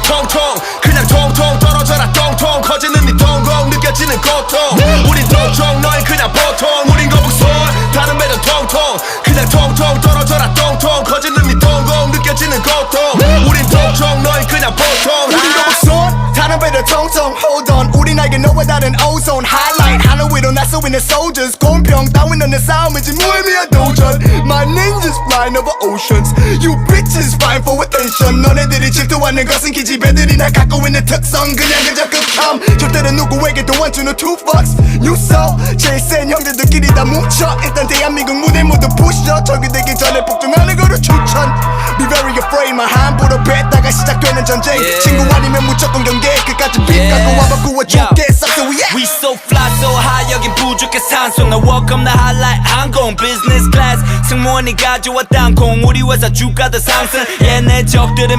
배는 통통 그냥 통통 떨어져라 똥통. 커지는 네 동공 느껴지는 고통. 우린 통통 너희 그냥 보통. 우린 거북손 다른 배는 통통. 그냥 통통 떨어져라 똥통. 커지는 네 동공 느껴지는 고통. 우린 통통 너희 그냥 보통. 우린 거북손 다른 배를 통통. Hold on 우리 나에게 너와 다른 ozone. Highlight 하늘 위로 나서 있는 soldiers. 공평 따위는 내 싸움이지. 무의미한 도전 My ninjas flying over oceans You bitches fighting for attention 너네들이 질투하는 것은 기집애들이 날 갖고 있는 특성 그냥 그저 극함 절대로 누구에게도 안 주는 two fucks You saw 제일 센 형제들끼리 다 뭉쳐 일단 대한민국 무대 모두 부셔 적이 되기 전에 복종하는 거를 추천 Be very afraid 마 함부로 뱉다가 시작되는 전쟁 Yeah. 친구 아니면 무조건 경계 끝까지 빛 Yeah. 갖고 와봐 구워줄게. 싹스 위에 We so fly so high 여긴 부족해 산소 나 welcome the highlight 항공 business 승무원이 가져와 땅콩 우리 회사 주가도 상승. 얘네 적들은